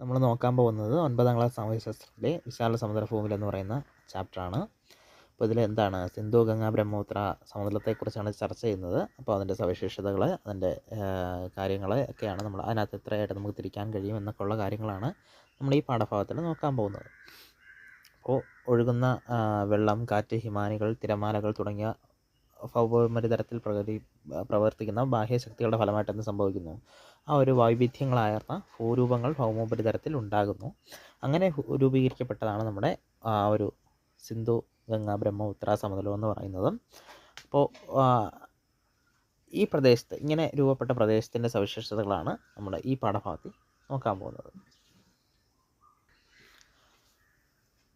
നമ്മൾ നോക്കാൻ പോകുന്നത് ഒൻപതാം ക്ലാസ് സാമൂഹ്യശാസ്ത്രത്തിലെ വിശാല സമുദ്ര ഭൂമിയിൽ എന്ന് പറയുന്ന ചാപ്റ്ററാണ്. അപ്പോൾ ഇതിൽ എന്താണ്? സിന്ധു ഗംഗ ബ്രഹ്മപുത്ര സമുദ്രത്തെക്കുറിച്ചാണ് ചർച്ച ചെയ്യുന്നത്. അപ്പോൾ അതിന്റെ സവിശേഷതകൾ അതിന്റെ കാര്യങ്ങൾ ഒക്കെയാണ് നമ്മൾ അതിനകത്ത് എത്രയായിട്ട് നമുക്ക് തിരിക്കാൻ കഴിയും എന്നൊക്കെ ഉള്ള കാര്യങ്ങളാണ് നമ്മൾ ഈ പാഠഭാഗത്തിൽ നോക്കാൻ പോകുന്നത്. അപ്പോൾ ഒഴുകുന്ന വെള്ളം കാറ്റ് ഹിമാനികൾ തിരമാലകൾ തുടങ്ങിയ ഭൗമോപരിതലത്തിൽ പ്രകൃതി പ്രവർത്തിക്കുന്ന ബാഹ്യശക്തികളുടെ ഫലമായിട്ട് എന്ത് സംഭവിക്കുന്നു? ആ ഒരു വൈവിധ്യങ്ങളായിരുന്ന ഭൂരൂപങ്ങൾ ഭൗമോപരിതലത്തിൽ ഉണ്ടാകുന്നു. അങ്ങനെ രൂപീകരിക്കപ്പെട്ടതാണ് നമ്മുടെ ആ ഒരു സിന്ധു ഗംഗ ബ്രഹ്മപുത്ര സമതലം എന്ന് പറയുന്നത്. അപ്പോൾ ഈ പ്രദേശത്ത് ഇങ്ങനെ രൂപപ്പെട്ട പ്രദേശത്തിന്റെ സവിശേഷതകളാണ് നമ്മുടെ ഈ പാഠഭാഗത്തിൽ നോക്കാൻ പോകുന്നത്.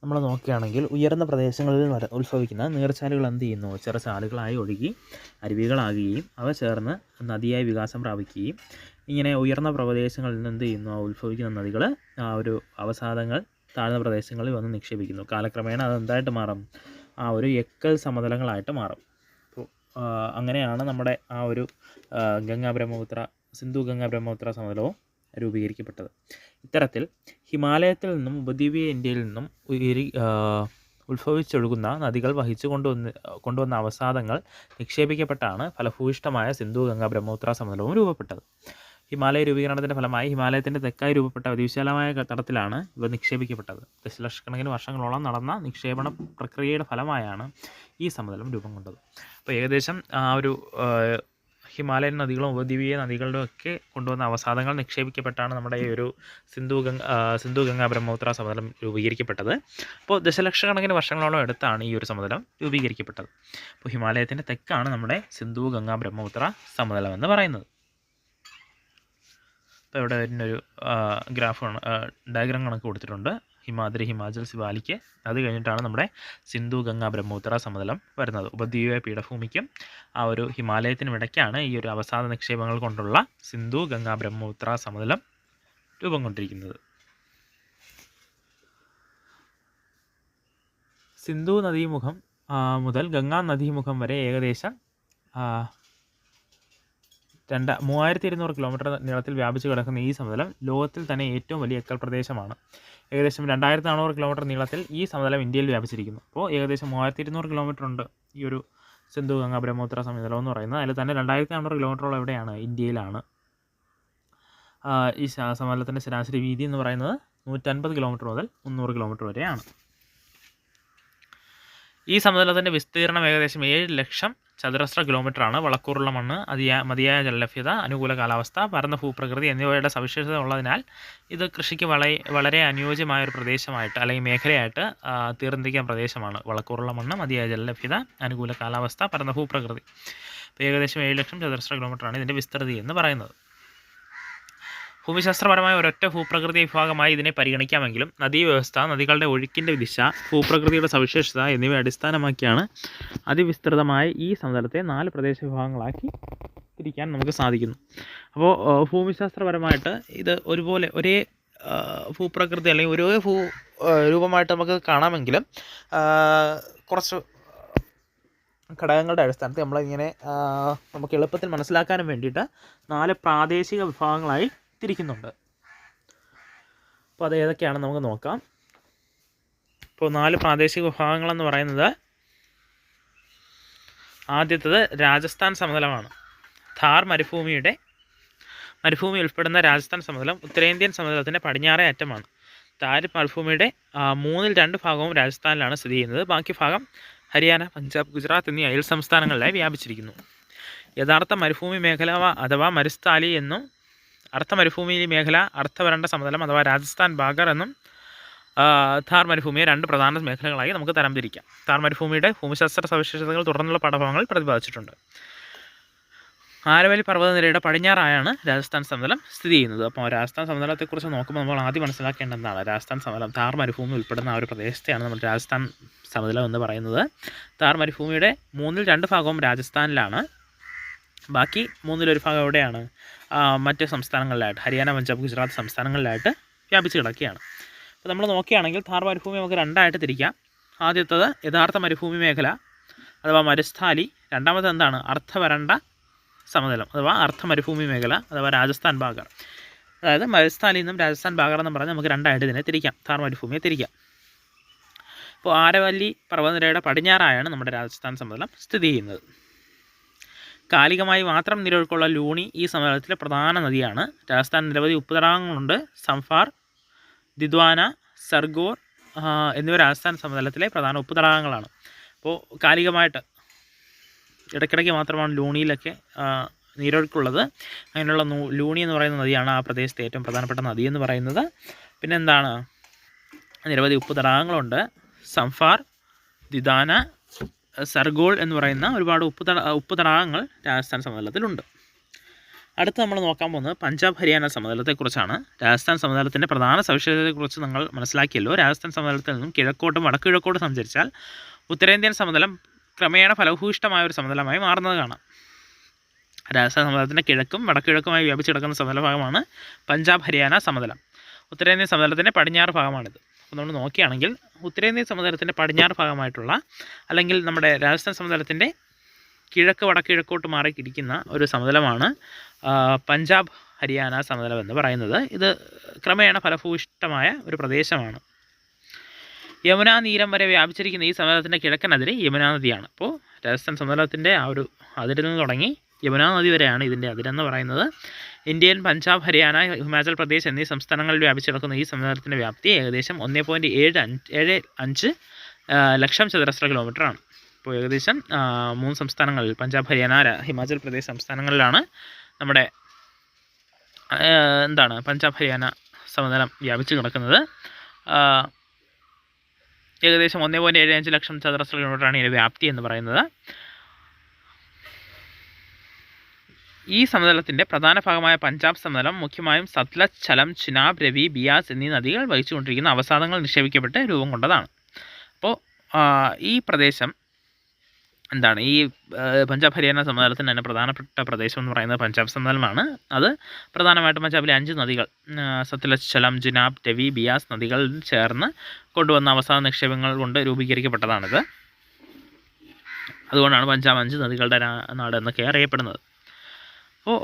നമ്മൾ നോക്കുകയാണെങ്കിൽ ഉയർന്ന പ്രദേശങ്ങളിൽ വര ഉത്ഭവിക്കുന്ന നീർച്ചാലുകൾ എന്ത് ചെയ്യുന്നു? ചെറുചാലുകളായി ഒഴുകി അരുവികളാകുകയും അവ ചേർന്ന് നദിയായി വികാസം പ്രാപിക്കുകയും ഇങ്ങനെ ഉയർന്ന പ്രദേശങ്ങളിൽ നിന്ന് എന്ത് ചെയ്യുന്നു? ഉത്ഭവിക്കുന്ന നദികൾ ആ ഒരു അവസാദങ്ങൾ താഴ്ന്ന പ്രദേശങ്ങളിൽ വന്ന് നിക്ഷേപിക്കുന്നു. കാലക്രമേണ അത് എന്തായിട്ട് മാറും? ആ ഒരു എക്കൽ സമതലങ്ങളായിട്ട് മാറും. അങ്ങനെയാണ് നമ്മുടെ ആ ഒരു ഗംഗാ ബ്രഹ്മപുത്ര സിന്ധു ഗംഗാ ബ്രഹ്മപുത്ര സമതലവും രൂപീകരിക്കപ്പെട്ടത്. ഇത്തരത്തിൽ ഹിമാലയത്തിൽ നിന്നും ഉപദ്വീപീയ ഇന്ത്യയിൽ നിന്നും ഉയരി ഉത്ഭവിച്ചൊഴുകുന്ന നദികൾ വഹിച്ചു കൊണ്ടുവന്ന് കൊണ്ടുവന്ന അവസാദങ്ങൾ നിക്ഷേപിക്കപ്പെട്ടാണ് ഫലഭൂയിഷ്ടമായ സിന്ധു ഗംഗാ ബ്രഹ്മപുത്ര സമതലവും രൂപപ്പെട്ടത്. ഹിമാലയ രൂപീകരണത്തിന്റെ ഫലമായി ഹിമാലയത്തിന്റെ തെക്കായി രൂപപ്പെട്ട അതിവിശാലമായ തടത്തിലാണ് ഇവ നിക്ഷേപിക്കപ്പെട്ടത്. ദശലക്ഷക്കണക്കിന് വർഷങ്ങളോളം നടന്ന നിക്ഷേപണ പ്രക്രിയയുടെ ഫലമായാണ് ഈ സമതലം രൂപം കൊണ്ടത്. അപ്പോൾ ഏകദേശം ആ ഒരു ഹിമാലയൻ നദികളും ഉപദ്വീപീയ നദികളുടെ ഒക്കെ കൊണ്ടുവന്ന അവസാദങ്ങൾ നിക്ഷേപിക്കപ്പെട്ടാണ് നമ്മുടെ ഈ ഒരു സിന്ധു ഗംഗ സിന്ധു ഗംഗാ ബ്രഹ്മപുത്ര സമതലം രൂപീകരിക്കപ്പെട്ടത്. അപ്പോൾ ദശലക്ഷക്കണക്കിന് വർഷങ്ങളോളം എടുത്താണ് ഈ ഒരു സമതലം രൂപീകരിക്കപ്പെട്ടത്. അപ്പോൾ ഹിമാലയത്തിന്റെ തെക്കാണ് നമ്മുടെ സിന്ധു ഗംഗാ ബ്രഹ്മപുത്ര സമതലം എന്ന് പറയുന്നത്. അപ്പോൾ ഇവിടെ ഒരു ഗ്രാഫ് ഡയഗ്രാം കണക്ക് കൊടുത്തിട്ടുണ്ട്. ഹിമാദ്രി ഹിമാചൽ സിവാലിക്ക് അത് കഴിഞ്ഞിട്ടാണ് നമ്മുടെ സിന്ധു ഗംഗ ബ്രഹ്മപുത്ര സമതലം വരുന്നത്. ഉപദ്വീപ പീഠഭൂമിക്കും ആ ഒരു ഹിമാലയത്തിനും ഇടയ്ക്കാണ് ഈ ഒരു അവസാന നിക്ഷേപങ്ങൾ കൊണ്ടുള്ള സിന്ധു ഗംഗ ബ്രഹ്മപുത്ര സമതലം രൂപം കൊണ്ടിരിക്കുന്നത്. സിന്ധു നദീമുഖം മുതൽ ഗംഗാ നദീമുഖം വരെ ഏകദേശം രണ്ട് മൂവായിരത്തി ഇരുന്നൂറ് കിലോമീറ്റർ നീളത്തിൽ വ്യാപിച്ചു കിടക്കുന്ന ഈ സമതലം ലോകത്തിൽ തന്നെ ഏറ്റവും വലിയ എക്കൽ പ്രദേശമാണ്. ഏകദേശം രണ്ടായിരത്തി നാനൂറ് കിലോമീറ്റർ നീളത്തിൽ ഈ സമതലം ഇന്ത്യയിൽ വ്യാപിച്ചിരിക്കുന്നു. അപ്പോൾ ഏകദേശം മൂവായിരത്തി ഇരുന്നൂറ് കിലോമീറ്റർ ഉണ്ട് ഈ ഒരു സിന്ധു ഗംഗ ബ്രഹ്മപുത്ര സമതലം എന്ന് പറയുന്നത്. അതിൽ തന്നെ രണ്ടായിരത്തി നാനൂറ് കിലോമീറ്ററോളം എവിടെയാണ് ഇന്ത്യയിലാണ്. ഈ സമതലത്തിന്റെ ശരാശരി വീതി എന്ന് പറയുന്നത് നൂറ്റൻപത് കിലോമീറ്റർ മുതൽ മുന്നൂറ് കിലോമീറ്റർ വരെയാണ്. ഈ സമതലത്തിന്റെ വിസ്തീർണം ഏകദേശം ഏഴ് ലക്ഷം ചതുരശ്ര കിലോമീറ്ററാണ് വളക്കൂറുള്ള മണ്ണ് അതിയാ മതിയായ ജലലഭ്യത അനുകൂല കാലാവസ്ഥ പരന്ന ഭൂപ്രകൃതി എന്നിവയുടെ സവിശേഷത ഉള്ളതിനാൽ ഇത് കൃഷിക്ക് വളരെ വളരെ അനുയോജ്യമായ ഒരു പ്രദേശമായിട്ട് അല്ലെങ്കിൽ മേഖലയായിട്ട് തീർന്നിരിക്കുന്ന പ്രദേശമാണ്. വളക്കൂറുള്ള മണ്ണ് മതിയായ ജലലഭ്യത അനുകൂല കാലാവസ്ഥ പരന്ന ഭൂപ്രകൃതി. ഏകദേശം ഏഴ് ലക്ഷം ചതുരശ്ര കിലോമീറ്ററാണ് ഇതിന്റെ വിസ്തൃതി എന്ന് പറയുന്നത്. ഭൂമിശാസ്ത്രപരമായ ഒരൊറ്റ ഭൂപ്രകൃതി വിഭാഗമായി ഇതിനെ പരിഗണിക്കാമെങ്കിലും നദീവ്യവസ്ഥ നദികളുടെ ഒഴുക്കിന്റെ ദിശ ഭൂപ്രകൃതിയുടെ സവിശേഷത എന്നിവയെ അടിസ്ഥാനമാക്കിയാണ് അതിവിസ്തൃതമായ ഈ സമതലത്തെ നാല് പ്രദേശ വിഭാഗങ്ങളാക്കി തിരിക്കാൻ നമുക്ക് സാധിക്കുന്നു. അപ്പോൾ ഭൂമിശാസ്ത്രപരമായിട്ട് ഇത് ഒരുപോലെ ഒരേ ഭൂപ്രകൃതി അല്ലെങ്കിൽ ഒരേ ഭൂ രൂപമായിട്ട് നമുക്ക് കാണാമെങ്കിലും കുറച്ച് ഘടകങ്ങളുടെ അടിസ്ഥാനത്തിൽ നമ്മളിങ്ങനെ നമുക്ക് എളുപ്പത്തിൽ മനസ്സിലാക്കാനും വേണ്ടിയിട്ട് നാല് പ്രാദേശിക വിഭാഗങ്ങളായി തിരിക്കുന്നുണ്ട് അപ്പോൾ അത് ഏതൊക്കെയാണെന്ന് നമുക്ക് നോക്കാം. ഇപ്പോൾ നാല് പ്രാദേശിക വിഭാഗങ്ങളെന്ന് പറയുന്നത് ആദ്യത്തത് രാജസ്ഥാൻ സമതലമാണ്. ധാർ മരുഭൂമിയുടെ മരുഭൂമി ഉൾപ്പെടുന്ന രാജസ്ഥാൻ സമതലം ഉത്തരേന്ത്യൻ സമതലത്തിന്റെ പടിഞ്ഞാറേ അറ്റമാണ്. താര് മരുഭൂമിയുടെ മൂന്നിൽ രണ്ട് ഭാഗവും രാജസ്ഥാനിലാണ് സ്ഥിതി ചെയ്യുന്നത്. ബാക്കി ഭാഗം ഹരിയാന പഞ്ചാബ് ഗുജറാത്ത് എന്നീ അയൽ സംസ്ഥാനങ്ങളിലായി വ്യാപിച്ചിരിക്കുന്നു. യഥാർത്ഥ മരുഭൂമി മേഖല അഥവാ മരുസ്ഥാലി എന്നും അർത്ഥ മരുഭൂമി മേഖല അർത്ഥവരണ്ട സമതലം അഥവാ രാജസ്ഥാൻ ബാഗർ എന്നും താർ മരുഭൂമിയെ രണ്ട് പ്രധാന മേഖലകളായി നമുക്ക് തരംതിരിക്കാം. താർ മരുഭൂമിയുടെ ഭൂമിശാസ്ത്ര സവിശേഷതകൾ തുടർന്നുള്ള പഠഭവങ്ങൾ പ്രതിപാദിച്ചിട്ടുണ്ട്. ആരവലി പർവതനിരയുടെ പടിഞ്ഞാറായാണ് രാജസ്ഥാൻ സമതലം സ്ഥിതി ചെയ്യുന്നത്. അപ്പോൾ രാജസ്ഥാൻ സമതലത്തെക്കുറിച്ച് നോക്കുമ്പോൾ നമ്മൾ ആദ്യം മനസ്സിലാക്കേണ്ട എന്താണ് രാജസ്ഥാൻ സമതലം താർ മരുഭൂമി ഉൾപ്പെടുന്ന ആ ഒരു പ്രദേശത്തെയാണ് നമ്മൾ രാജസ്ഥാൻ സമതലം എന്ന് പറയുന്നത്. താർ മരുഭൂമിയുടെ മൂന്നിൽ രണ്ട് ഭാഗവും രാജസ്ഥാനിലാണ്. ബാക്കി മൂന്നിലൊരു ഭാഗം എവിടെയാണ് മറ്റ് സംസ്ഥാനങ്ങളിലായിട്ട് ഹരിയാന പഞ്ചാബ് ഗുജറാത്ത് സംസ്ഥാനങ്ങളിലായിട്ട് വ്യാപിച്ച് കിടക്കുകയാണ്. അപ്പോൾ നമ്മൾ നോക്കുകയാണെങ്കിൽ താർ മരുഭൂമി നമുക്ക് രണ്ടായിട്ട് തിരിക്കാം. ആദ്യത്തത് യഥാർത്ഥ മരുഭൂമി മേഖല അഥവാ മരുസ്ഥാലി. രണ്ടാമത് എന്താണ്? അർത്ഥവരണ്ട സമതലം അഥവാ അർത്ഥ മരുഭൂമി മേഖല അഥവാ രാജസ്ഥാൻ ബാഗർ. അതായത് മരുസ്ഥാനിൽ നിന്നും രാജസ്ഥാൻ ബാഗർ എന്ന് പറഞ്ഞാൽ നമുക്ക് രണ്ടായിട്ട് ഇതിനെ തിരിക്കാം താർ മരുഭൂമിയെ തിരിക്കാം. അപ്പോൾ ആരവല്ലി പർവതനിരയുടെ പടിഞ്ഞാറായാണ് നമ്മുടെ രാജസ്ഥാൻ സമതലം സ്ഥിതി ചെയ്യുന്നത്. കാലികമായി മാത്രം നിലവിൽക്കുള്ള ലൂണി ഈ സമതലത്തിലെ പ്രധാന നദിയാണ്. രാജസ്ഥാൻ നിരവധി ഉപ്പുതടാകങ്ങളുണ്ട്. സംഫാർ ദിദ്വാന സർഗോർ എന്നിവ രാജസ്ഥാൻ സമതലത്തിലെ പ്രധാന ഉപ്പുതടാകങ്ങളാണ്. അപ്പോൾ കാലികമായിട്ട് ഇടയ്ക്കിടയ്ക്ക് മാത്രമാണ് ലൂണിയിലൊക്കെ നീരൊഴുക്കുള്ളത് അങ്ങനെയുള്ള ലൂണി എന്ന് പറയുന്ന നദിയാണ് ആ പ്രദേശത്തെ ഏറ്റവും പ്രധാനപ്പെട്ട നദി എന്ന് പറയുന്നത്. പിന്നെ എന്താണ് നിരവധി ഉപ്പ് തടാകങ്ങളുണ്ട് സംഫാർ ദിദാന സർഗോൾ എന്ന് പറയുന്ന ഒരുപാട് ഉപ്പ് തട ഉപ്പ് തടാകങ്ങൾ രാജസ്ഥാൻ സമതലത്തിലുണ്ട്. അടുത്ത് നമ്മൾ നോക്കാൻ പോകുന്നത് പഞ്ചാബ് ഹരിയാന സമതലത്തെക്കുറിച്ചാണ്. രാജസ്ഥാൻ സമതലത്തിന്റെ പ്രധാന സവിശേഷതയെക്കുറിച്ച് നിങ്ങൾ മനസ്സിലാക്കിയല്ലോ. രാജസ്ഥാൻ സമതലത്തിൽ നിന്നും കിഴക്കോട്ടും വടക്കു കിഴക്കോട്ടും സഞ്ചരിച്ചാൽ ഉത്തരേന്ത്യൻ സമതലം ക്രമേണ ഫലഭൂയിഷ്ടമായ ഒരു സമതലമായി മാറുന്നത് കാണാം. രാജസ്ഥാൻ സമതലത്തിന്റെ കിഴക്കും വടക്കുകിഴക്കുമായി വ്യാപിച്ചു കിടക്കുന്ന സമതല ഭാഗമാണ് പഞ്ചാബ് ഹരിയാന സമതലം. ഉത്തരേന്ത്യൻ സമതലത്തിന്റെ പടിഞ്ഞാറ് ഭാഗമാണിത്. അപ്പോൾ നമ്മൾ നോക്കുകയാണെങ്കിൽ ഉത്തരേന്ത്യൻ സമതലത്തിന്റെ പടിഞ്ഞാറ് ഭാഗമായിട്ടുള്ള അല്ലെങ്കിൽ നമ്മുടെ രാജസ്ഥാൻ സമതലത്തിന്റെ കിഴക്ക് വടക്കിഴക്കോട്ട് മാറിക്കിരിക്കുന്ന ഒരു സമതലമാണ് പഞ്ചാബ് ഹരിയാന സമതലം എന്ന് പറയുന്നത്. ഇത് ക്രമേണ ഫലഭൂയിഷ്ടമായ ഒരു പ്രദേശമാണ്. യമുനാ നീരം വരെ വ്യാപിച്ചിരിക്കുന്ന ഈ സമതലത്തിന്റെ കിഴക്കൻ അതിര് യമുനാ നദിയാണ്. അപ്പോൾ രാജസ്ഥാൻ സമതലത്തിന്റെ ആ ഒരു അതിരിൽ നിന്ന് തുടങ്ങി യമുനാ നദി വരെയാണ് ഇതിന്റെ അതിരെന്ന് പറയുന്നത്. ഇന്ത്യൻ പഞ്ചാബ് ഹരിയാന ഹിമാചൽ പ്രദേശ് എന്നീ സംസ്ഥാനങ്ങളിൽ വ്യാപിച്ചു കിടക്കുന്ന ഈ സമുദ്രത്തിന്റെ വ്യാപ്തി ഏകദേശം ഒന്നേ പോയിന്റ് ഏഴ് അഞ്ച് ഏഴ് അഞ്ച് ലക്ഷം ചതുരശ്ര കിലോമീറ്ററാണ് അപ്പോൾ ഏകദേശം മൂന്ന് സംസ്ഥാനങ്ങളിൽ പഞ്ചാബ് ഹരിയാന ഹിമാചൽ പ്രദേശ് സംസ്ഥാനങ്ങളിലാണ് നമ്മുടെ എന്താണ് പഞ്ചാബ് ഹരിയാന സമതലം വ്യാപിച്ചു കിടക്കുന്നത്. ഏകദേശം ഒന്നേ പോയിന്റ് ഏഴ് അഞ്ച് ലക്ഷം ചതുരശ്ര കിലോമീറ്ററാണ് ഇതിന്റെ വ്യാപ്തി എന്ന് പറയുന്നത്. ഈ സമതലത്തിന്റെ പ്രധാന ഭാഗമായ പഞ്ചാബ് സമതലം മുഖ്യമായും സത്ലജ് ചലം ചിനാബ് രവി ബിയാസ് എന്നീ നദികൾ വഹിച്ചുകൊണ്ടിരിക്കുന്ന അവസാദങ്ങൾ നിക്ഷേപിക്കപ്പെട്ട് രൂപം കൊണ്ടതാണ്. അപ്പോൾ ഈ പ്രദേശം എന്താണ്? ഈ പഞ്ചാബ് ഹരിയാന സമതലത്തിന് തന്നെ പ്രധാനപ്പെട്ട പ്രദേശം എന്ന് പറയുന്നത് പഞ്ചാബ് സമതലമാണ്. അത് പ്രധാനമായിട്ടും പഞ്ചാബിലെ അഞ്ച് നദികൾ സത്ലജ് ചലം ജുനാബ് രവി ബിയാസ് നദികൾ ചേർന്ന് കൊണ്ടുവന്ന അവസാന നിക്ഷേപങ്ങൾ കൊണ്ട് രൂപീകരിക്കപ്പെട്ടതാണിത്. അതുകൊണ്ടാണ് പഞ്ചാബ് അഞ്ച് നദികളുടെ നാട് എന്നൊക്കെ അറിയപ്പെടുന്നത്. അപ്പോൾ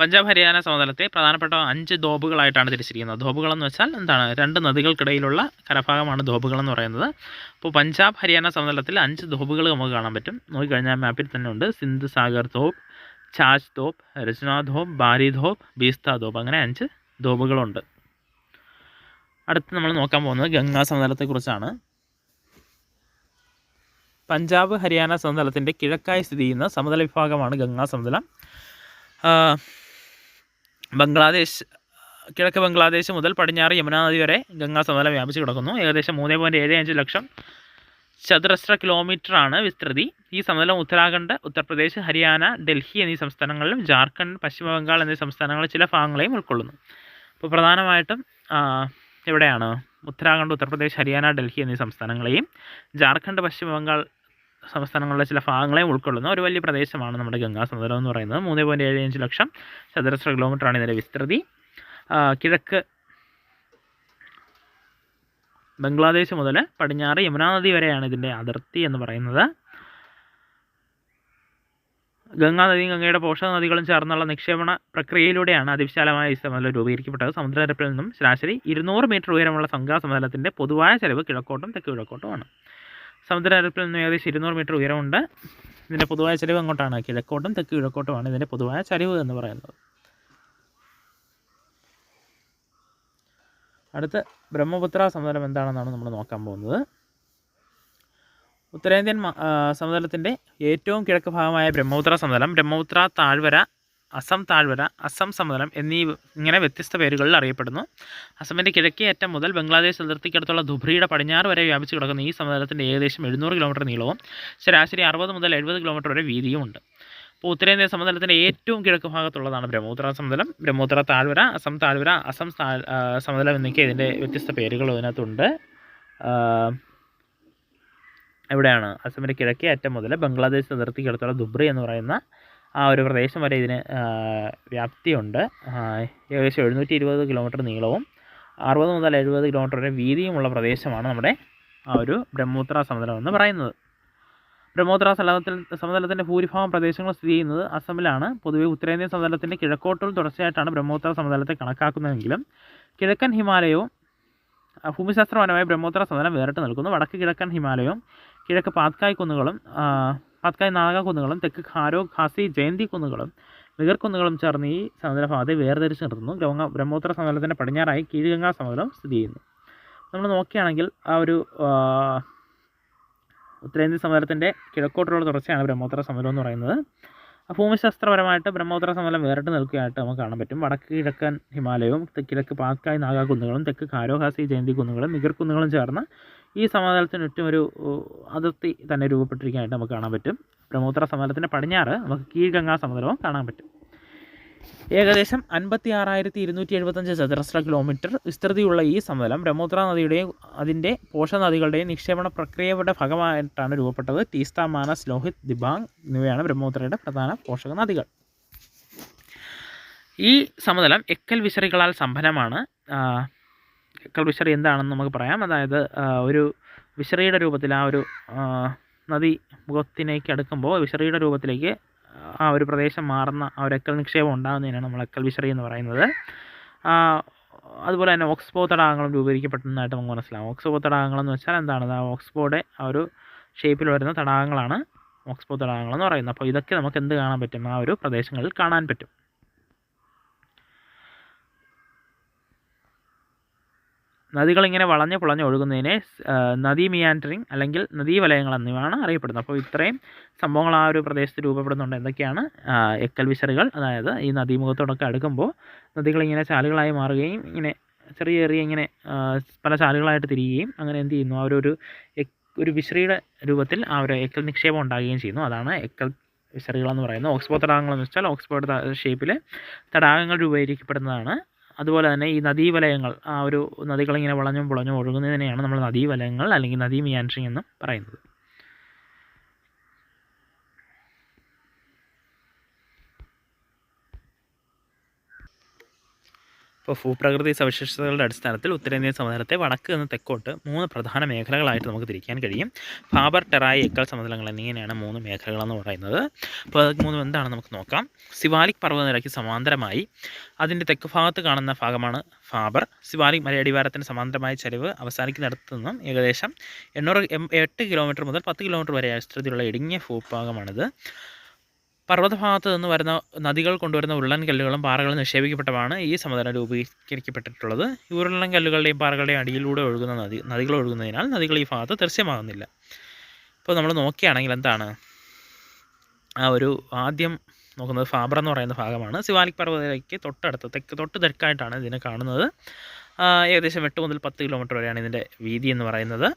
പഞ്ചാബ് ഹരിയാന സമതലത്തെ പ്രധാനപ്പെട്ട അഞ്ച് ധോബുകളായിട്ടാണ് തിരിച്ചിരിക്കുന്നത്. ധോബുകളെന്ന് വെച്ചാൽ എന്താണ്? രണ്ട് നദികൾക്കിടയിലുള്ള കരഭാഗമാണ് ധോബുകൾ എന്ന് പറയുന്നത്. അപ്പോൾ പഞ്ചാബ് ഹരിയാന സമതലത്തിൽ അഞ്ച് ധോബുകൾ നമുക്ക് കാണാൻ പറ്റും. നോക്കിക്കഴിഞ്ഞാൽ മാപ്പിൽ തന്നെ ഉണ്ട്. സിന്ധ് സാഗർ ധോബ് ചാജ് ധോബ് രചന ധോബ് ബാരി ധോബ് ബീസ്ത ധോബ് അങ്ങനെ അഞ്ച് ധോബുകളുണ്ട്. അടുത്ത് നമ്മൾ നോക്കാൻ പോകുന്നത് ഗംഗാ സമതലത്തെക്കുറിച്ചാണ്. പഞ്ചാബ് ഹരിയാന സമതലത്തിന്റെ കിഴക്കായി സ്ഥിതി ചെയ്യുന്ന സമതല വിഭാഗമാണ് ഗംഗാ സമതലം. ബംഗ്ലാദേശ് കിഴക്ക് ബംഗ്ലാദേശ് മുതൽ പടിഞ്ഞാറ് യമുന നദി വരെ ഗംഗാ സമതലം വ്യാപിച്ച് കിടക്കുന്നു. ഏകദേശം മൂന്ന് പോയിന്റ് ഏഴ് അഞ്ച് ലക്ഷം ചതുരശ്ര കിലോമീറ്ററാണ് വിസ്തൃതി. ഈ സമതലം ഉത്തരാഖണ്ഡ് ഉത്തർപ്രദേശ് ഹരിയാന ഡൽഹി എന്നീ സംസ്ഥാനങ്ങളിലും ജാർഖണ്ഡ് പശ്ചിമ ബംഗാൾ എന്നീ സംസ്ഥാനങ്ങളിൽ ചില ഭാഗങ്ങളെയും ഉൾക്കൊള്ളുന്നു. അപ്പോൾ പ്രധാനമായിട്ടും എവിടെയാണ്? ഉത്തരാഖണ്ഡ് ഉത്തർപ്രദേശ് ഹരിയാന ഡൽഹി എന്നീ സംസ്ഥാനങ്ങളെയും ജാർഖണ്ഡ് പശ്ചിമ ബംഗാൾ സംസ്ഥാനങ്ങളിലെ ചില ഭാഗങ്ങളെ ഉൾക്കൊള്ളുന്ന ഒരു വലിയ പ്രദേശമാണ് നമ്മുടെ ഗംഗാ സമതലം എന്ന് പറയുന്നത്. മൂന്ന് പോയിന്റ് ഏഴ് അഞ്ച് ലക്ഷം ചതുരശ്ര കിലോമീറ്ററാണ് ഇതിന്റെ വിസ്തൃതി. കിഴക്ക് ബംഗ്ലാദേശ് മുതൽ പടിഞ്ഞാറ് യമുനാ നദി വരെയാണ് ഇതിന്റെ അതിർത്തി എന്ന് പറയുന്നത്. ഗംഗാ നദിയും ഗംഗയുടെ പോഷക നദികളും ചേർന്നുള്ള നിക്ഷേപണ പ്രക്രിയയിലൂടെയാണ് അതിവിശാലമായ ഈ സമതലം രൂപീകരിക്കപ്പെട്ടത്. സമുദ്രനിരപ്പിൽ നിന്നും ശരാശരി ഇരുന്നൂറ് മീറ്റർ ഉയരമുള്ള സംഘാ സമതലത്തിന്റെ പൊതുവായ ചെലവ് കിഴക്കോട്ടും തെക്ക് കിഴക്കോട്ടുമാണ്. സമുദ്രനിരപ്പിൽ നിന്ന് ഏകദേശം ഇരുന്നൂറ് മീറ്റർ ഉയരമുണ്ട്. ഇതിന്റെ പൊതുവായ ചരിവ് അങ്ങോട്ടാണ് കിഴക്കോട്ടും തെക്ക് കിഴക്കോട്ടുമാണ് ഇതിന്റെ പൊതുവായ ചരിവ് എന്ന് പറയുന്നത്. അടുത്ത ബ്രഹ്മപുത്ര സമതലം എന്താണെന്നാണ് നമ്മൾ നോക്കാൻ പോകുന്നത്. ഉത്തരേന്ത്യൻ സമതലത്തിന്റെ ഏറ്റവും കിഴക്ക് ഭാഗമായ ബ്രഹ്മപുത്ര സമതലം ബ്രഹ്മപുത്ര താഴ്വര അസം താഴ്വര അസം സമതലം എന്നീ ഇങ്ങനെ വ്യത്യസ്ത പേരുകളിൽ അറിയപ്പെടുന്നു. അസമിന്റെ കിഴക്കേ അറ്റം മുതൽ ബംഗ്ലാദേശ് അതിർത്തിക്കടുത്തുള്ള ധുബ്രിയുടെ പടിഞ്ഞാറ് വരെ വ്യാപിച്ചു കിടക്കുന്ന ഈ സമതലത്തിന്റെ ഏകദേശം എഴുന്നൂറ് കിലോമീറ്റർ നീളവും ശരാശരി അറുപത് മുതൽ എഴുപത് കിലോമീറ്റർ വരെ വീതിയുമുണ്ട് അപ്പോൾ ഉത്തരേന്ത്യൻ സമതലത്തിന്റെ ഏറ്റവും കിഴക്ക് ഭാഗത്തുള്ളതാണ് ബ്രഹ്മപുത്ര സമതലം. ബ്രഹ്മപുത്ര താഴ്വര അസം താഴ്വര അസം സമതലം എന്നൊക്കെ ഇതിന്റെ വ്യത്യസ്ത പേരുകൾ ഇതിനകത്തുണ്ട്. എവിടെയാണ്? അസമിന്റെ കിഴക്കേ അറ്റം മുതൽ ബംഗ്ലാദേശ് അതിർത്തിക്കടുത്തുള്ള ദുബ്രി എന്ന് പറയുന്ന ആ ഒരു പ്രദേശം വരെ ഇതിന് വ്യാപ്തിയുണ്ട്. ഏകദേശം എഴുന്നൂറ്റി ഇരുപത് കിലോമീറ്റർ നീളവും അറുപത് മുതൽ എഴുപത് കിലോമീറ്റർ വരെ വീതിയുമുള്ള പ്രദേശമാണ് നമ്മുടെ ആ ഒരു ബ്രഹ്മപുത്ര സമതലം എന്ന് പറയുന്നത്. ബ്രഹ്മോത്ര സമതലത്തിൽ സമതലത്തിന്റെ ഭൂരിഭാഗം പ്രദേശങ്ങൾ സ്ഥിതി ചെയ്യുന്നത് അസമിലാണ്. പൊതുവെ ഉത്തരേന്ത്യൻ സമതലത്തിന്റെ കിഴക്കോട്ടും തുടർച്ചയായിട്ടാണ് ബ്രഹ്മോത്ര സമതലത്തെ കണക്കാക്കുന്നതെങ്കിലും കിഴക്കൻ ഹിമാലയവും ഭൂമിശാസ്ത്രപരമായ ബ്രഹ്മോത്ര സമതലം വേറിട്ട് നിൽക്കുന്നു. വടക്ക് കിഴക്കൻ ഹിമാലയവും കിഴക്ക് പാത്കായ് കുന്നുകളും ആ, പാത്കായ് നാഗ കുന്നുകളും തെക്ക് ഖാരോ ഖാസി ജയന്തി കുന്നുകളും നിഗർ കുന്നുകളും ചേർന്ന് ഈ സമതലഭാഗത്തെ വേർതിരിച്ച് നിർത്തുന്നു ഗംഗ ബ്രഹ്മപുത്ര സമതലത്തിന്റെ പടിഞ്ഞാറായി കീഴ്ഗംഗാ സമതലം സ്ഥിതി ചെയ്യുന്നു. നമ്മൾ നോക്കുകയാണെങ്കിൽ ആ ഒരു ഉത്തരേന്ത്യ സമതലത്തിന്റെ കിഴക്കോട്ടുള്ള തുടർച്ചയാണ് ബ്രഹ്മോത്തര സമതലം എന്ന് പറയുന്നത്. ഭൂമിശാസ്ത്രപരമായിട്ട് ബ്രഹ്മോത്തര സമതലം വേറിട്ട് നിൽക്കുകയായിട്ട് നമുക്ക് കാണാൻ പറ്റും. വടക്ക് കിഴക്കൻ ഹിമാലയവും കിഴക്ക് പാക്കായ് നാഗാ കുന്നുകളും തെക്ക് കാരോഹാസി ജയന്തി കുന്നുകളും നിഗർ കുന്നുകളും ചേർന്ന് ഈ സമതലത്തിന് ചുറ്റും ഒരു അതിർത്തി തന്നെ രൂപപ്പെട്ടിരിക്കാനായിട്ട് നമുക്ക് കാണാൻ പറ്റും. ബ്രഹ്മോത്ര സമതലത്തിന്റെ പടിഞ്ഞാറ് നമുക്ക് കീഴ്ഗംഗാ സമതലവും കാണാൻ പറ്റും. ഏകദേശം അൻപത്തി ആറായിരത്തി ഇരുന്നൂറ്റി എഴുപത്തഞ്ച് ചതുരശ്ര കിലോമീറ്റർ വിസ്തൃതിയുള്ള ഈ സമതലം ബ്രഹ്മപുത്ര നദിയുടെയും അതിന്റെ പോഷനദികളുടെയും നിക്ഷേപണ പ്രക്രിയയുടെ ഭാഗമായിട്ടാണ് രൂപപ്പെട്ടത്. തീസ്ത മാനസ് ലോഹിത് ദിബാങ് എന്നിവയാണ് ബ്രഹ്മപുത്രയുടെ പ്രധാന പോഷക നദികൾ. ഈ സമതലം എക്കൽ വിശറികളാൽ സമ്പന്നമാണ്. വിശറി എന്താണെന്ന് നമുക്ക് പറയാം. അതായത് ഒരു വിശറിയുടെ രൂപത്തിൽ ആ ഒരു നദി മുഖത്തിലേക്ക് അടുക്കുമ്പോൾ വിശറിയുടെ രൂപത്തിലേക്ക് ആ ഒരു പ്രദേശം മാറുന്ന ആ ഒരു എക്കൽ നിക്ഷേപം ഉണ്ടാകുന്നതിനാണ് നമ്മൾ എക്കൽ വിശറി എന്ന് പറയുന്നത്. അതുപോലെ തന്നെ ഓക്സ്ബോ തടാകങ്ങളും രൂപീകരിക്കപ്പെട്ടതായിട്ട് നമുക്ക് മനസ്സിലാവും. ഓക്സ്ബോ തടാകങ്ങളെന്ന് വെച്ചാൽ എന്താണ്? ആ ഓക്സ്ബോയുടെ ആ ഒരു ഷേപ്പിൽ വരുന്ന തടാകങ്ങളാണ് ഓക്സ്ബോ തടാകങ്ങളെന്ന് പറയുന്നത്. അപ്പോൾ ഇതൊക്കെ നമുക്ക് എന്ത് കാണാൻ പറ്റും? ആ ഒരു പ്രദേശങ്ങളിൽ കാണാൻ പറ്റും. നദികൾ ഇങ്ങനെ വളഞ്ഞ് പുളഞ്ഞ് ഒഴുകുന്നതിനെ നദീ മിയാൻഡറിങ് അല്ലെങ്കിൽ നദീവലയങ്ങൾ എന്നിവയാണ് അറിയപ്പെടുന്നത്. അപ്പോൾ ഇത്രയും സംഭവങ്ങൾ ആ ഒരു പ്രദേശത്ത് രൂപപ്പെടുന്നുണ്ട് എന്തൊക്കെയാണ് എക്കൽ വിശറുകൾ അതായത് ഈ നദീമുഖത്തോടൊക്കെ അടുക്കുമ്പോൾ നദികൾ ഇങ്ങനെ ചാലുകളായി മാറുകയും ഇങ്ങനെ ചെറിയ ചെറിയ ഇങ്ങനെ പല ചാലുകളായിട്ട് തിരിയുകയും അങ്ങനെ എന്ത് ചെയ്യുന്നു? ആ ഒരു ഒരു വിശ്രീയുടെ രൂപത്തിൽ ആ ഒരു എക്കൽ നിക്ഷേപം ഉണ്ടാകുകയും ചെയ്യുന്നു. അതാണ് എക്കൽ വിശറികളെന്ന് പറയുന്നത്. ഓക്സ്ബോ തടാകങ്ങളെന്ന് വെച്ചാൽ ഓക്സ്ബോർഡ് ഷേപ്പിൽ തടാകങ്ങൾ രൂപീകരിക്കപ്പെടുന്നതാണ്. അതുപോലെ തന്നെ ഈ നദീവലയങ്ങൾ ആ ഒരു നദികളിങ്ങനെ വളഞ്ഞും പുളഞ്ഞും ഒഴുകുന്നതിനെയാണ് നമ്മൾ നദീവലയങ്ങൾ അല്ലെങ്കിൽ നദീ എന്ന് പറയുന്നത്. ഇപ്പോൾ ഭൂപ്രകൃതി സവിശേഷതകളുടെ അടിസ്ഥാനത്തിൽ ഉത്തരേന്ത്യൻ സമതലത്തെ വടക്ക് നിന്ന് തെക്കോട്ട് മൂന്ന് പ്രധാന മേഖലകളായിട്ട് നമുക്ക് തിരിക്കാൻ കഴിയും. ഫാബർ ടെറായി എക്കൽ സമതലങ്ങൾ എന്നിങ്ങനെയാണ് മൂന്ന് മേഖലകളെന്ന് പറയുന്നത്. അപ്പോൾ അത് മൂന്നും എന്താണ് നമുക്ക് നോക്കാം. സിവാലിക് പർവതനിരയ്ക്ക് സമാന്തരമായി അതിന്റെ തെക്ക് ഭാഗത്ത് കാണുന്ന ഭാഗമാണ് ഫാബർ. സിവാലിക് മലയടിവാരത്തിന് സമാന്തരമായ ചരിവ് അവസാനിക്കുന്നിടത്തു നിന്നും ഏകദേശം എണ്ണൂറ് എട്ട് കിലോമീറ്റർ മുതൽ പത്ത് കിലോമീറ്റർ വരെ വിസ്തൃതിയുള്ള ഇടുങ്ങിയ ഭൂഭാഗമാണിത്. പർവതഭാഗത്ത് നിന്ന് വരുന്ന നദികൾ കൊണ്ടുവരുന്ന ഉരുളൻ കല്ലുകളും പാറകളും നിക്ഷേപിക്കപ്പെട്ടതാണ് ഈ സമതലം രൂപീകരിക്കപ്പെട്ടിട്ടുള്ളത്. ഈ ഉരുളൻ കല്ലുകളുടെയും പാറകളുടെയും അടിയിലൂടെ ഒഴുകുന്ന നദി നദികൾ ഒഴുകുന്നതിനാൽ നദികൾ ഈ ഭാഗത്ത് ദൃശ്യമാകുന്നില്ല. ഇപ്പോൾ നമ്മൾ നോക്കുകയാണെങ്കിൽ എന്താണ്? ആ ഒരു ആദ്യം നോക്കുന്നത് ഫാബർ എന്ന് പറയുന്ന ഭാഗമാണ്. ശിവാലിക് പർവതത്തിലേക്ക് തൊട്ടടുത്ത് തെക്ക് തൊട്ട് തെക്കായിട്ടാണ് ഇതിനെ കാണുന്നത്. ഏകദേശം എട്ട് മുതൽ പത്ത് കിലോമീറ്റർ വരെയാണ് ഇതിന്റെ വീതി എന്ന് പറയുന്നത്.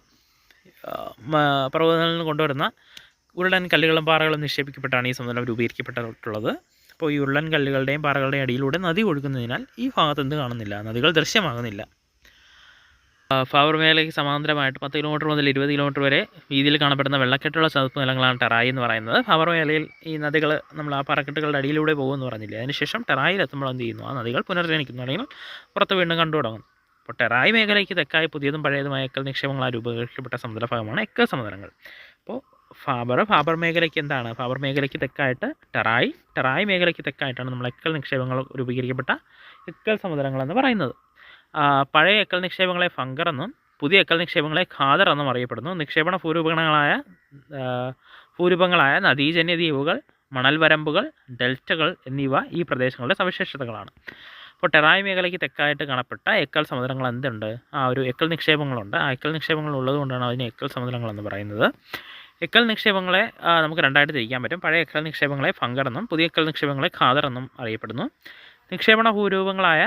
പർവതങ്ങളിൽ നിന്ന് കൊണ്ടുവരുന്ന ഉരുളൻ കല്ലുകളും പാറകളും നിക്ഷേപിക്കപ്പെട്ടാണ് ഈ സമതലം രൂപീകരിക്കപ്പെട്ടിട്ടുള്ളത്. അപ്പോൾ ഈ ഉരുളൻ കല്ലുകളുടെയും പാറകളുടെയും അടിയിലൂടെ നദി ഒഴുകുന്നതിനാൽ ഈ ഭാഗത്ത് എന്ത് കാണുന്നില്ല? നദികൾ ദൃശ്യമാകുന്നില്ല. ഫാവർ മേഖലയ്ക്ക് സമാന്തരമായിട്ട് പത്ത് കിലോമീറ്റർ മുതൽ ഇരുപത് കിലോമീറ്റർ വരെ വീതിയിൽ കാണപ്പെടുന്ന വെള്ളക്കെട്ടുള്ള ചതുപ്പ് നിലങ്ങളാണ് ടെറായി എന്ന് പറയുന്നത്. ഫാവർ മേഖലയിൽ ഈ നദികൾ നമ്മൾ ആ പറക്കെട്ടുകളുടെ അടിയിലൂടെ പോകുമെന്ന് പറഞ്ഞില്ലേ? അതിനുശേഷം ടെറായിൽ എത്തുമ്പോൾ എന്ത് ചെയ്യുന്നു? ആ നദികൾ പുനർജനിക്കുന്നു അല്ലെങ്കിൽ പുറത്ത് വീണ്ടും കണ്ടു തുടങ്ങും അപ്പോൾ ടെറായി മേഖലയ്ക്ക് തെക്കായി പുതിയതും പഴയതുമായ എക്കൽ നിക്ഷേപങ്ങളാൽ രൂപീകരിക്കപ്പെട്ട സമുദ്രഭാഗമാണ് എക്കൽ സമുദ്രങ്ങൾ. ഫാബർ. ഫാബർ മേഖലയ്ക്ക് എന്താണ്? ഫാബർ മേഖലയ്ക്ക് തെക്കായിട്ട് ടെറായി. ടെറായി മേഖലയ്ക്ക് തെക്കായിട്ടാണ് നമ്മൾ എക്കൽ നിക്ഷേപങ്ങൾ രൂപീകരിക്കപ്പെട്ട എക്കൽ സമുദ്രങ്ങൾ എന്ന് പറയുന്നത്. പഴയ എക്കൽ നിക്ഷേപങ്ങളെ ഫംഗർ എന്നും പുതിയ എക്കൽ നിക്ഷേപങ്ങളെ ഖാദർ എന്നും അറിയപ്പെടുന്നു. നിക്ഷേപണ ഭൂരൂപങ്ങളായ ഭൂരൂപങ്ങളായ നദീജന്യ ദ്വീപുകൾ മണൽ വരമ്പുകൾ ഡെൽറ്റകൾ എന്നിവ ഈ പ്രദേശങ്ങളുടെ സവിശേഷതകളാണ്. അപ്പോൾ ടെറായ് മേഖലയ്ക്ക് തെക്കായിട്ട് കാണപ്പെട്ട എക്കൽ സമുദ്രങ്ങൾ എന്തുണ്ട്? ആ ഒരു എക്കൽ നിക്ഷേപങ്ങളുണ്ട്. ആ എക്കൽ നിക്ഷേപങ്ങൾ ഉള്ളതുകൊണ്ടാണ് അതിനെ എക്കൽ സമുദ്രങ്ങൾ എന്ന് പറയുന്നത്. എക്കൽ നിക്ഷേപങ്ങളെ നമുക്ക് രണ്ടായിട്ട് തിരിക്കാൻ പറ്റും. പഴയ എക്കൽ നിക്ഷേപങ്ങളെ ഫങ്കർ എന്നും പുതിയ എക്കൽ നിക്ഷേപങ്ങളെ ഖാദർ എന്നും അറിയപ്പെടുന്നു. നിക്ഷേപണ ഭൂരൂപങ്ങളായ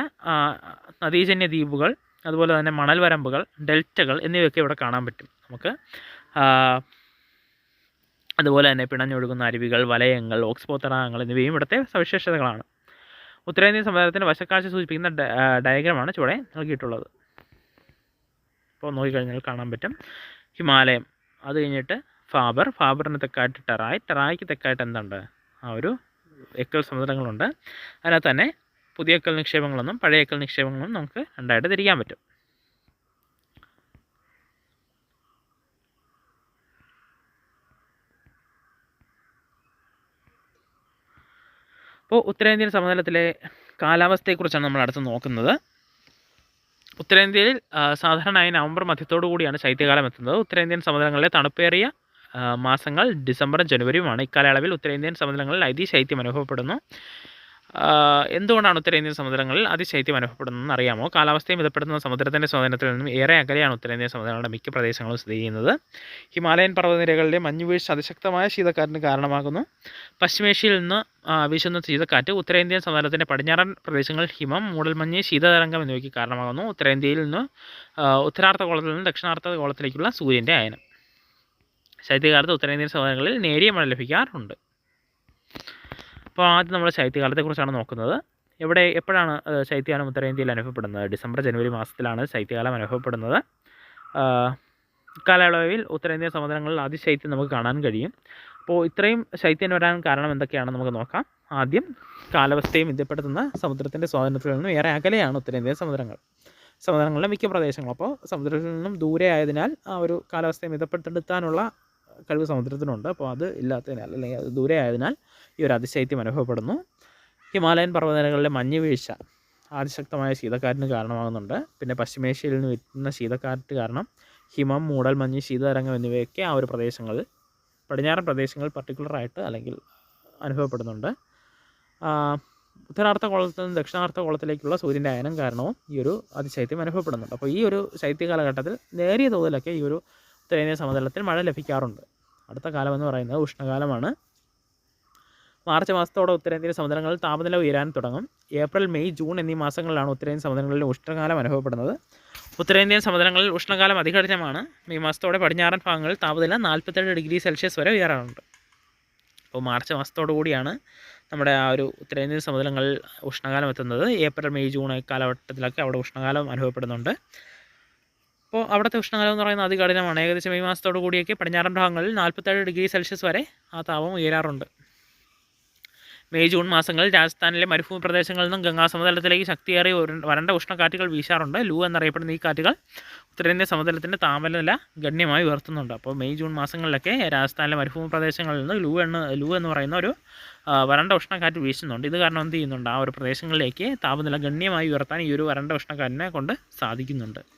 നദീജന്യ ദ്വീപുകൾ അതുപോലെ തന്നെ മണൽ വരമ്പുകൾ ഡെൽറ്റകൾ എന്നിവയൊക്കെ ഇവിടെ കാണാൻ പറ്റും നമുക്ക്. അതുപോലെ തന്നെ പിണഞ്ഞൊഴുകുന്ന അരുവികൾ വലയങ്ങൾ ഓക്സ്ബോ തടാകങ്ങൾ എന്നിവയും ഇവിടുത്തെ സവിശേഷതകളാണ്. ഉത്തരേന്ത്യൻ സമുദായത്തിന്റെ വശക്കാഴ്ച സൂചിപ്പിക്കുന്ന ഡയഗ്രമാണ് ചുവടെ നൽകിയിട്ടുള്ളത്. ഇപ്പോൾ നോക്കിക്കഴിഞ്ഞാൽ കാണാൻ പറ്റും. ഹിമാലയം അത് കഴിഞ്ഞിട്ട് ഫാബർ ഫാബറിന് തെക്കായിട്ട് ടെറായ് ടെറായ്ക്ക് തെക്കായിട്ട് എന്താണ്ട്? ആ ഒരു എക്കൽ സമുദ്രങ്ങളുണ്ട്. അതിനകത്ത് തന്നെ പുതിയ എക്കൽ നിക്ഷേപങ്ങളൊന്നും പഴയ എക്കൽ നിക്ഷേപങ്ങളും നമുക്ക് രണ്ടായിട്ട് തിരിക്കാൻ പറ്റും. അപ്പോൾ ഉത്തരേന്ത്യൻ സമതലത്തിലെ കാലാവസ്ഥയെക്കുറിച്ചാണ് നമ്മൾ അടുത്ത് നോക്കുന്നത്. ഉത്തരേന്ത്യയിൽ സാധാരണയായി നവംബർ മധ്യത്തോടു കൂടിയാണ് ശൈത്യകാലം എത്തുന്നത്. ഉത്തരേന്ത്യൻ സമതലങ്ങളിലെ തണുപ്പേറിയ മാസങ്ങൾ ഡിസംബറും ജനുവരിയുമാണ്. ഇക്കാലയളവിൽ ഉത്തരേന്ത്യൻ സമതലങ്ങളിൽ അതിശൈത്യം അനുഭവപ്പെടുന്നു. എന്തുകൊണ്ടാണ് ഉത്തരേന്ത്യൻ സമുദ്രങ്ങളിൽ അതിശൈത്യം അനുഭവപ്പെടുന്നതെന്ന് അറിയാമോ? കാലാവസ്ഥയും വിധപ്പെടുന്ന സമുദ്രത്തിന്റെ സ്വാധീനത്തിൽ നിന്നും ഏറെ അകലെയാണ് ഉത്തരേന്ത്യൻ സമുദ്രങ്ങളുടെ മിക്ക പ്രദേശങ്ങളും സ്ഥിതി ചെയ്യുന്നത്. ഹിമാലയൻ പർവതനിരകളിലെ മഞ്ഞുവീഴ്ച അതിശക്തമായ ശീതക്കാറ്റിന് കാരണമാകുന്നു. പശ്ചിമേഷ്യയിൽ നിന്ന് വീശുന്ന ശീതക്കാറ്റ് ഉത്തരേന്ത്യൻ സമുദ്രത്തിന്റെ പടിഞ്ഞാറൻ പ്രദേശങ്ങളിൽ ഹിമം മൂടൽമഞ്ഞ് ശീതതരംഗം എന്നിവയ്ക്ക് കാരണമാകുന്നു. ഉത്തരേന്ത്യയിൽ നിന്ന് ഉത്തരാർത്ഥ ഉത്തരാർദ്ധഗോളത്തിൽ നിന്ന് ദക്ഷിണാർദ്ധഗോളത്തിലേക്കുള്ള സൂര്യന്റെ അയനം. ശൈത്യകാലത്ത് ഉത്തരേന്ത്യൻ സമുദ്രങ്ങളിൽ നേരിയ മഴ ലഭിക്കാറുണ്ട്. അപ്പോൾ ആദ്യം നമ്മൾ ശൈത്യകാലത്തെക്കുറിച്ചാണ് നോക്കുന്നത്. എവിടെ എപ്പോഴാണ് ശൈത്യകാലം ഉത്തരേന്ത്യയിൽ അനുഭവപ്പെടുന്നത്? ഡിസംബർ ജനുവരി മാസത്തിലാണ് ശൈത്യകാലം അനുഭവപ്പെടുന്നത്. കാലയളവിൽ ഉത്തരേന്ത്യൻ സമുദ്രങ്ങളിൽ ആദ്യ ശൈത്യം നമുക്ക് കാണാൻ കഴിയും. അപ്പോൾ ഇത്രയും ശൈത്യം വരാൻ കാരണം എന്തൊക്കെയാണെന്ന് നമുക്ക് നോക്കാം. ആദ്യം കാലാവസ്ഥയെ മിതപ്പെടുത്തുന്ന സമുദ്രത്തിന്റെ സ്വാതന്ത്ര്യത്തിൽ നിന്നും ഏറെ അകലെയാണ് ഉത്തരേന്ത്യൻ സമുദ്രങ്ങൾ. സമുദ്രങ്ങളിലെ മിക്ക പ്രദേശങ്ങളും. അപ്പോൾ സമുദ്രത്തിൽ നിന്നും ദൂരെ ആയതിനാൽ ആ ഒരു കാലാവസ്ഥയെ മിതപ്പെടുത്താനുള്ള കഴിവ് സമുദ്രത്തിനുണ്ട്. അപ്പോൾ അത് ഇല്ലാത്തതിനാൽ അല്ലെങ്കിൽ അത് ദൂരെ ആയതിനാൽ ഈ ഒരു അതിശൈത്യം അനുഭവപ്പെടുന്നു. ഹിമാലയൻ പർവതനിരകളിലെ മഞ്ഞ് വീഴ്ച അതിശക്തമായ ശീതക്കാറ്റിന് കാരണമാകുന്നുണ്ട്. പിന്നെ പശ്ചിമേഷ്യയിൽ നിന്ന് വരുന്ന ശീതക്കാറ്റ് കാരണം ഹിമം മൂടൽ മഞ്ഞ് ശീതതരംഗം എന്നിവയൊക്കെ ആ ഒരു പ്രദേശങ്ങളിൽ പടിഞ്ഞാറൻ പ്രദേശങ്ങളിൽ പർട്ടിക്കുലറായിട്ട് അല്ലെങ്കിൽ അനുഭവപ്പെടുന്നുണ്ട്. ഉത്തരാർത്ഥ കോളത്തിൽ നിന്ന് ദക്ഷിണാർത്ഥ കോളത്തിലേക്കുള്ള സൂര്യന്റെ അയനം കാരണവും ഈ ഒരു അതിശൈത്യം അനുഭവപ്പെടുന്നുണ്ട്. അപ്പോൾ ഈ ഒരു ശൈത്യ കാലഘട്ടത്തിൽ നേരിയ തോതിലൊക്കെ ഈ ഒരു ഉത്തരേന്ത്യൻ സമതലത്തിൽ മഴ ലഭിക്കാറുണ്ട്. അടുത്ത കാലം എന്ന് പറയുന്നത് ഉഷ്ണകാലമാണ്. മാർച്ച് മാസത്തോടെ ഉത്തരേന്ത്യൻ സമുദ്രങ്ങളിൽ താപനില ഉയരാൻ തുടങ്ങും. ഏപ്രിൽ മെയ് ജൂൺ എന്നീ മാസങ്ങളിലാണ് ഉത്തരേന്ത്യൻ സമുദ്രങ്ങളിൽ ഉഷ്ണകാലം അനുഭവപ്പെടുന്നത്. ഉത്തരേന്ത്യൻ സമുദ്രങ്ങളിൽ ഉഷ്ണകാലം അതികഠിനമാണ്. മെയ് മാസത്തോടെ പടിഞ്ഞാറൻ ഭാഗങ്ങളിൽ താപനില നാൽപ്പത്തേഴ് ഡിഗ്രി സെൽഷ്യസ് വരെ ഉയരാറുണ്ട്. അപ്പോൾ മാർച്ച് മാസത്തോടു കൂടിയാണ് നമ്മുടെ ആ ഒരു ഉത്തരേന്ത്യൻ സമുദ്രങ്ങളിൽ ഉഷ്ണകാലം എത്തുന്നത്. ഏപ്രിൽ മെയ് ജൂൺ കാലഘട്ടത്തിലൊക്കെ അവിടെ ഉഷ്ണകാലം അനുഭവപ്പെടുന്നുണ്ട്. അപ്പോൾ അവിടുത്തെ ഉഷ്ണകാലം എന്ന് പറയുന്നത് അതികഠിനമാണ്. ഏകദേശം മെയ് മാസത്തോടു കൂടിയൊക്കെ പടിഞ്ഞാറൻ ഭാഗങ്ങളിൽ നാൽപ്പത്തേഴ് ഡിഗ്രി സെൽഷ്യസ് വരെ ആ താപം ഉയരാറുണ്ട്. മെയ് ജൂൺ മാസങ്ങളിൽ രാജസ്ഥാനിലെ മരുഭൂമി പ്രദേശങ്ങളിൽ നിന്നും ഗംഗാ സമതലത്തിലേക്ക് ശക്തിയേറിയ വരണ്ട ഉഷ്ണക്കാറ്റുകൾ വീശാറുണ്ട്. ലൂ എന്നറിയപ്പെടുന്ന ഈ കാറ്റുകൾ ഉത്തരേന്ത്യ സമതലത്തിന്റെ താപനില ഗണ്യമായി ഉയർത്തുന്നുണ്ട്. അപ്പോൾ മെയ് ജൂൺ മാസങ്ങളിലൊക്കെ രാജസ്ഥാനിലെ മരുഭൂമി പ്രദേശങ്ങളിൽ നിന്ന് ലൂ എന്ന് ലൂ എന്ന് പറയുന്ന ഒരു വരണ്ട ഉഷ്ണക്കാറ്റ് വീശുന്നുണ്ട്. ഇത് കാരണം എന്ത് ചെയ്യുന്നുണ്ട്? ആ ഒരു പ്രദേശങ്ങളിലേക്ക് താപനില ഗണ്യമായി ഉയർത്താൻ ഈ ഒരു വരണ്ട ഉഷ്ണക്കാറ്റിനെ കൊണ്ട് സാധിക്കുന്നുണ്ട്.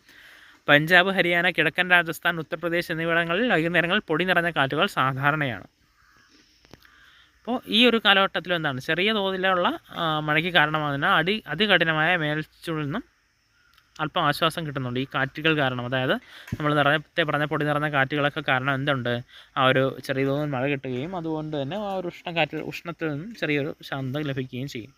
പഞ്ചാബ് ഹരിയാന കിഴക്കൻ രാജസ്ഥാൻ ഉത്തർപ്രദേശ് എന്നിവിടങ്ങളിൽ വൈകുന്നേരങ്ങളിൽ പൊടി നിറഞ്ഞ കാറ്റുകൾ സാധാരണയാണ്. അപ്പോൾ ഈ ഒരു കാലഘട്ടത്തിൽ എന്താണ്? ചെറിയ തോതിലുള്ള മഴയ്ക്ക് കാരണമാകുന്ന അടി അതികഠിനമായ മേൽച്ചൂടിൽ നിന്നും അല്പം ആശ്വാസം കിട്ടുന്നുണ്ട് ഈ കാറ്റുകൾ കാരണം. അതായത് നമ്മൾ നിറഞ്ഞത്തെ പറഞ്ഞ പൊടി നിറഞ്ഞ കാറ്റുകളൊക്കെ കാരണം എന്തുണ്ട്? ആ ഒരു ചെറിയ തോതിൽ മഴ കിട്ടുകയും അതുകൊണ്ട് തന്നെ ആ ഒരു ഉഷ്ണ കാറ്റിൽ ഉഷ്ണത്തിൽ നിന്നും ചെറിയൊരു ശാന്തം ലഭിക്കുകയും ചെയ്യും.